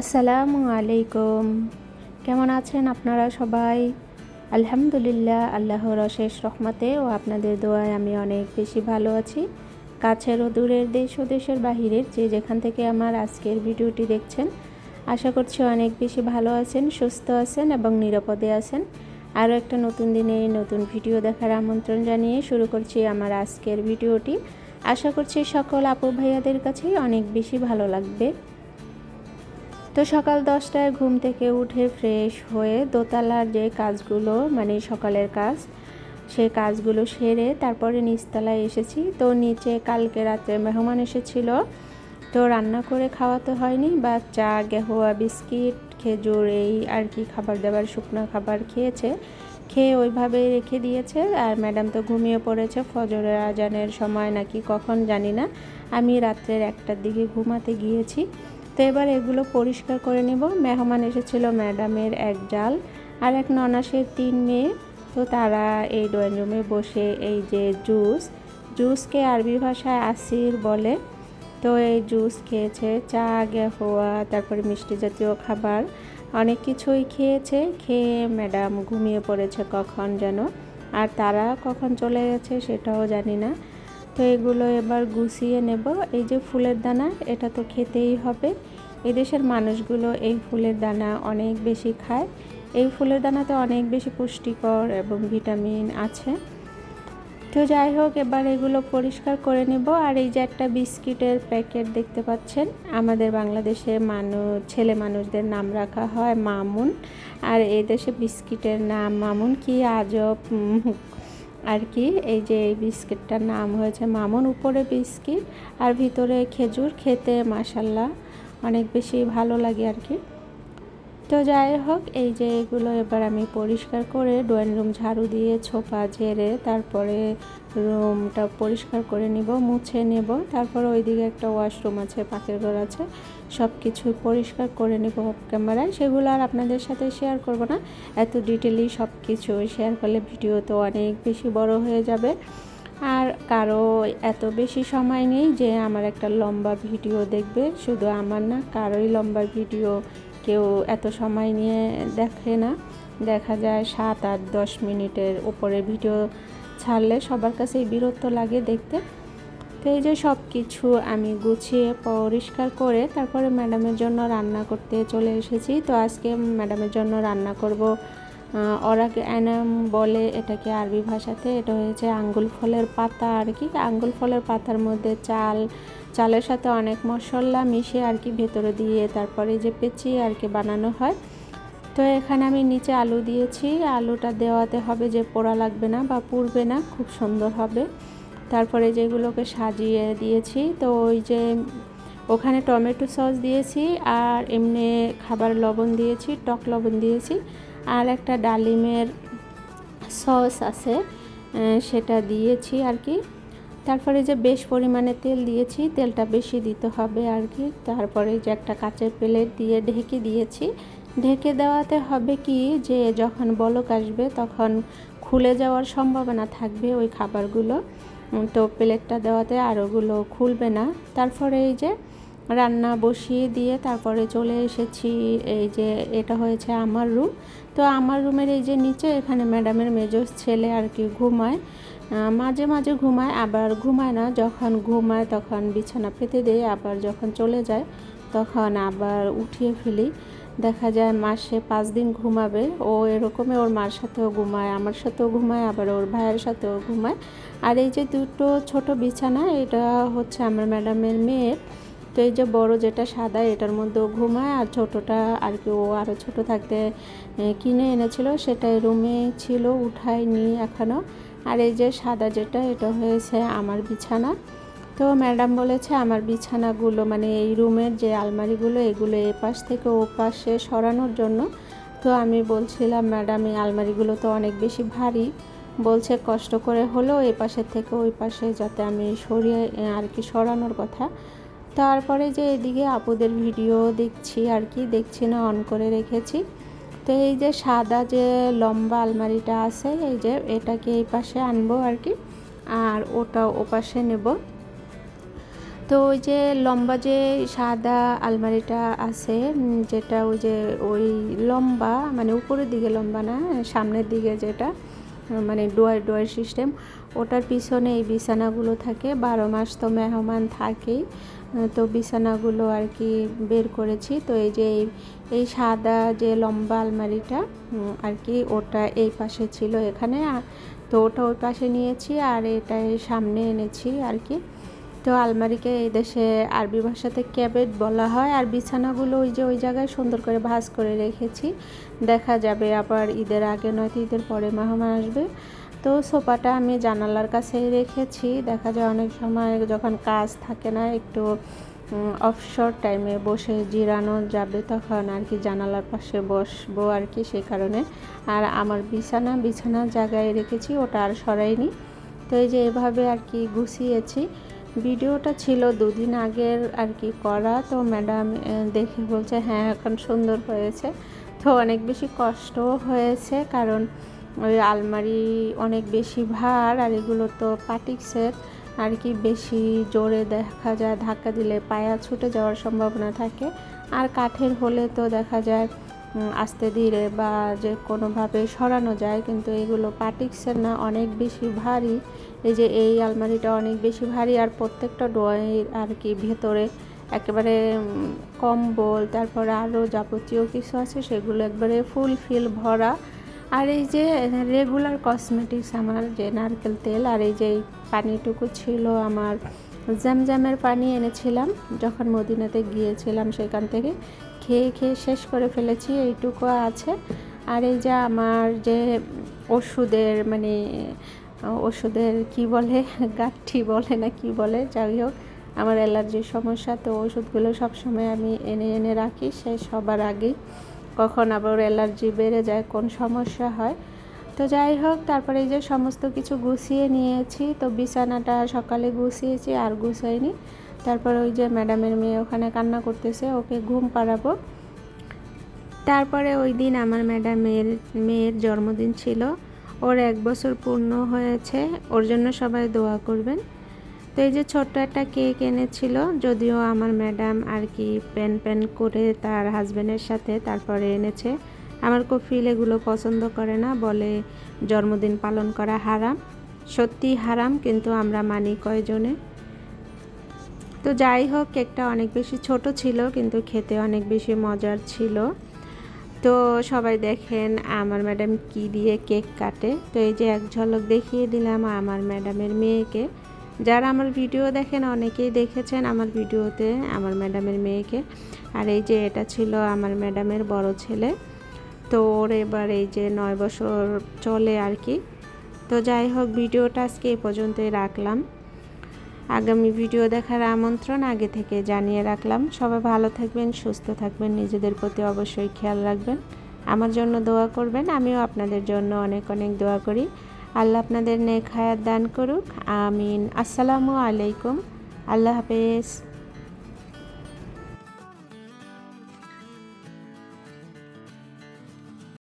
আসসালামু আলাইকুম। কেমন আছেন আপনারা সবাই? আলহামদুলিল্লাহ, আল্লাহর অশেষ রহমতে ও আপনাদের দোয়ায় আমি অনেক বেশি ভালো আছি। কাছের ও দূরের দেশ ও দেশের বাহিরের যে যেখান থেকে আমার আজকের ভিডিওটি দেখছেন, আশা করছি অনেক বেশি ভালো আছেন, সুস্থ আছেন এবং নিরাপদে আছেন। আরও একটা নতুন দিনে নতুন ভিডিও দেখার আমন্ত্রণ জানিয়ে শুরু করছি আমার আজকের ভিডিওটি। আশা করছি সকল আপু ভাইয়াদের কাছেই অনেক বেশি ভালো লাগবে। তো সকাল দশটায় ঘুম থেকে উঠে ফ্রেশ হয়ে দোতলার যে কাজগুলো মানে সকালের কাজ, সেই কাজগুলো সেরে তারপরে নিচতলায় এসেছি। তো নিচে কালকে রাত্রে মেহমান এসেছিল। তো রান্না করে খাওয়াতে হয়নি, বা চা, গেহুয়া, বিস্কিট, খেজুর, এই আর কি খাবার দাবার, শুকনো খাবার খেয়েছে। খেয়ে ওইভাবে রেখে দিয়েছে। আর ম্যাডাম তো ঘুমিয়ে পড়েছে ফজরের আজানের সময় নাকি কখন জানি না। আমি রাত্রের একটার দিকে ঘুমাতে গিয়েছি। এবার এগুলো পরিষ্কার করে নেব। মেহমান এসেছিল ম্যাডামের এক জাল আর এক ননাসের তিন মেয়ে। তো তারা এই ড্রয়িং রুমে বসে এই যে জুস, জুসকে আরবি ভাষায় আসির বলে। তো এই জুস খেয়েছে, চা হওয়া তারপরে মিষ্টি জাতীয় খাবার, অনেক কিছুই খেয়েছে। খেয়ে ম্যাডাম ঘুমিয়ে পড়েছে কখন যেন। আর তারা কখন চলে গেছে সেটাও জানি না। তো এগুলো এবার গুছিয়ে নেব। এই যে ফুলের দানা, এটা তো খেতেই হবে। এদেশের মানুষগুলো এই ফুলের দানা অনেক বেশি খায়। এই ফুলের দানাতে অনেক বেশি পুষ্টিকর এবং ভিটামিন আছে। তো যাই হোক, এবার এগুলো পরিষ্কার করে নেব। আর এই যে একটা বিস্কিটের প্যাকেট দেখতে পাচ্ছেন, আমাদের বাংলাদেশে মানুষ ছেলে মানুষদের নাম রাখা হয় মামুন। আর এই দেশে বিস্কিটের নাম মামুন, কি আজব আর কি, এই যে এই বিস্কিটটার নাম হয়েছে মামুন উপরে বিস্কিট আর ভিতরে খেজুর খেতে মাসাল্লাহ অনেক বেশি ভালো লাগে আর কি। তো যাই হোক, এই যে এগুলো এবার আমি পরিষ্কার করে ড্রয়িং রুম ঝাড়ু দিয়ে, ছোপা ঝেড়ে তারপরে রুমটা পরিষ্কার করে নিব, মুছে নেব। তারপর ওইদিকে একটা ওয়াশরুম আছে, পাকের ঘর আছে। সব কিছু পরিষ্কার করে নেব ক্যামেরায়। সেগুলো আর আপনাদের সাথে শেয়ার করব না। এত ডিটেলি সব কিছু শেয়ার করলে ভিডিও তো অনেক বেশি বড় হয়ে যাবে। আর কারও এত বেশি সময় নেই যে আমার একটা লম্বা ভিডিও দেখবে। শুধু আমার না কারোই লম্বা ভিডিও কেউ এত সময় নিয়ে দেখে না। দেখা যায় সাত আট দশ মিনিটের উপরে ভিডিও ছাড়লে সবার কাছেই বিরক্ত লাগে দেখতে। তো এই যে সব কিছু আমি গুছিয়ে পরিষ্কার করে তারপরে ম্যাডামের জন্য রান্না করতে চলে এসেছি। তো আজকে ম্যাডামের জন্য রান্না করব ওরাকে অ্যানাম বলে এটাকে আরবি ভাষাতে, এটা হয়েছে আঙ্গুল ফলের পাতা আর কি। আঙ্গুল ফলের পাতার মধ্যে চাল, চালের সাথে অনেক মশলা মিশিয়ে আর কি ভেতরে দিয়ে তারপরে যে পেঁচিয়ে আর কি বানানো হয়। তো এখানে আমি নিচে আলু দিয়েছি। আলুটা দেওয়াতে হবে যে পোড়া লাগবে না বা পুড়বে না, খুব সুন্দর হবে। তারপরে যেগুলোকে সাজিয়ে দিয়েছি, তো ওই যে ওখানে টমেটো সস দিয়েছি আর এমনি খাবার লবণ দিয়েছি, টক লবণ দিয়েছি আর একটা ডালিমের সস আছে সেটা দিয়েছি আর কি। তারপরে যে বেশ পরিমাণে তেল দিয়েছি, তেলটা বেশি দিতে হবে আর কি। তারপরে যে একটা কাঁচের প্লেট দিয়ে ঢেকে দিয়েছি। ঢেকে দেওয়াতে হবে কি যে যখন বলক আসবে তখন খুলে যাওয়ার সম্ভাবনা থাকবে ওই খাবারগুলো। তো প্লেটটা দেওয়াতে আর ওগুলো খুলবে না। তারপরে এই যে রান্না বসিয়ে দিয়ে তারপরে চলে এসেছি, এই যে এটা হয়েছে আমার রুম। তো আমার রুমের এই যে নিচে এখানে ম্যাডামের মেজর ছেলে আর কি ঘুমায়। মাঝে মাঝে ঘুমায়, আবার ঘুমায় না। যখন ঘুমায় তখন বিছানা পেতে দেয় আবার যখন চলে যায় তখন আবার উঠিয়ে ফেলি। দেখা যায় মাসে পাঁচ দিন ঘুমাবে। ও এরকমই ওর মার সাথেও ঘুমায়, আমার সাথেও ঘুমায়, আবার ওর ভাইয়ের সাথেও ঘুমায়। আর এই যে দুটো ছোট বিছানা, এটা হচ্ছে আমার ম্যাডামের মেয়ের। তো এই যে বড় যেটা সাদা, এটার মধ্যেও ঘুমায়। আর ছোটোটা আর কি, ও আরও ছোটো থাকতে কিনে এনেছিল। সেটাই রুমে ছিল, উঠায়নি এখনও আর এই যে সাদা যেটা, এটা হয়েছে আমার বিছানা। তো ম্যাডাম বলেছে, আমার বিছানাগুলো মানে এই রুমের যে আলমারিগুলো, এগুলো এ পাশ থেকে ও পাশে সরানোর জন্য। তো আমি বলছিলাম, ম্যাডাম, এই আলমারিগুলো তো অনেক বেশি ভারী। বলছে, কষ্ট করে হলেও এ পাশের থেকে ওই পাশে যাতে আমি সরিয়ে আর কি সরানোর কথা। তারপরে যে এদিকে আপুদের ভিডিও দেখছি আর কি, দেখছি না, অন করে রেখেছি। তো এই যে সাদা যে লম্বা আলমারিটা আছে, এই যে এটাকে এই পাশে আনব আর কি, আর ওটা ও পাশে নেব। তো ওই যে লম্বা যে সাদা আলমারিটা আছে যেটা ওই যে ওই লম্বা মানে উপরের দিকে লম্বা না, সামনের দিকে যেটা মানে ডোয়ার ডোয়ার সিস্টেম, ওটার পিছনে এই বিছানাগুলো থাকে, বারো মাস তো মেহমান থাকেই তো বিছানাগুলো আর কি বের করেছি। তো এই যে এই সাদা যে লম্বা আলমারিটা আর কি ওটা এই পাশে ছিল এখানে তো ওটা ওই পাশে নিয়েছি, আর এটা সামনে এনেছি আর কি। তো আলমারিকে এই দেশে আরবি ভাষাতে ক্যাবেট বলা হয়। আর বিছানাগুলো ওই যে ওই জায়গায় সুন্দর করে ভাঁজ করে রেখেছি। দেখা যাবে আবার ঈদের আগে নয়তো ঈদের পরে মেহমান আসবে। তো সোফাটা আমি জানালার কাছেই রেখেছি। দেখা যায় অনেক সময় যখন কাজ থাকে না, একটু অফশোর টাইমে বসে জিরানো যাবে তখন আর কি জানালার পাশে বসবো আর কি সেই কারণে। আর আমার বিছানা, বিছানার জায়গায় রেখেছি, ওটা আর সরাইনি। তো এই যে এভাবে আর কি গুছিয়েছি। ভিডিওটা ছিল দুদিন আগের আর কি করা, তো ম্যাডাম দেখে বলছে হ্যাঁ এখন সুন্দর হয়েছে। তো অনেক বেশি কষ্টও হয়েছে, কারণ ওই আলমারি অনেক বেশি ভার আর এগুলো তো পাটিক্সের। আর কি বেশি জোরে দেখা যায়, ধাক্কা দিলে পায়া ছুটে যাওয়ার সম্ভাবনা থাকে। আর কাঠের হলে তো দেখা যায় আস্তে ধীরে বা যে কোনোভাবে সরানো যায়, কিন্তু এগুলো পাটিক্সের না, অনেক বেশি ভারী। এই যে এই আলমারিটা অনেক বেশি ভারী আর প্রত্যেকটা ড্রয়ের আর কি ভেতরে একেবারে কম্বল, তারপরে আরও যাবতীয় কিছু আছে, সেগুলো একবারে ফুল ফিল ভরা। আর এই যে রেগুলার কসমেটিক্স আমার, যে নারকেল তেল, আর এই যে পানিটুকু ছিল আমার জ্যামজ্যামের পানি এনেছিলাম যখন মদিনাতে গিয়েছিলাম সেখান থেকে। খেয়ে খেয়ে শেষ করে ফেলেছি, এইটুকু আছে। আর এই যে আমার যে ওষুধের মানে ওষুধের কি বলে, গাঠি বলে না কি বলে, যাই হোক, আমার অ্যালার্জির সমস্যা, তো ওষুধগুলো সবসময় আমি এনে এনে রাখি সে সবার আগেই। কখন আবার অ্যালার্জি বেড়ে যায়, কোন সমস্যা হয়। তো যাই হোক, তারপরে এই যে সমস্ত কিছু গুছিয়ে নিয়েছি, তো বিছানাটা সকালে গুছিয়েছি, আর গুছাইনি। তারপর ওই যে ম্যাডামের মেয়ে ওখানে কান্না করতেছে, ওকে ঘুম পাড়াবো। তারপরে ওই দিন আমার ম্যাডামের মেয়ের জন্মদিন ছিল। ওর এক বছর পূর্ণ হয়েছে, ওর জন্য সবাই দোয়া করবেন। তো এই যে ছোট্ট একটা কেক এনেছিল, যদিও আমার ম্যাডাম আর কি প্যান প্যান করে তার হাজব্যান্ডের সাথে তারপরে এনেছে। আমার কফিল এগুলো পছন্দ করে না, বলে জন্মদিন পালন করা হারাম। সত্যি হারাম, কিন্তু আমরা মানি কয়জনে। তো যাই হোক, কেকটা অনেক বেশি ছোট ছিল, কিন্তু খেতে অনেক বেশি মজার ছিল। তো সবাই দেখেন আমার ম্যাডাম কি দিয়ে কেক কাটে। তো এই যে এক ঝলক দেখিয়ে দিলাম আমার ম্যাডামের মেয়েকে। যারা আমার ভিডিও দেখেন, অনেকেই দেখেছেন আমার ভিডিওতে আমার ম্যাডামের মেয়েকে। আর এই যে এটা ছিল আমার ম্যাডামের বড় ছেলে। তো ওর এবার এই যে নয় বছর চলে আর কি। তো যাই হোক, ভিডিওটা আজকে এই পর্যন্তই রাখলাম। আগামী ভিডিও দেখার আমন্ত্রণ আগে থেকে জানিয়ে রাখলাম। সবাই ভালো থাকবেন, সুস্থ থাকবেন, নিজেদের প্রতি অবশ্যই খেয়াল রাখবেন। আমার জন্য দোয়া করবেন, আমিও আপনাদের জন্য অনেক অনেক দোয়া করি। আল্লাহ আপনাদের নেক হায়াত দান করুক, আমিন। আসসালামু আলাইকুম, আল্লাহ হাফেজ।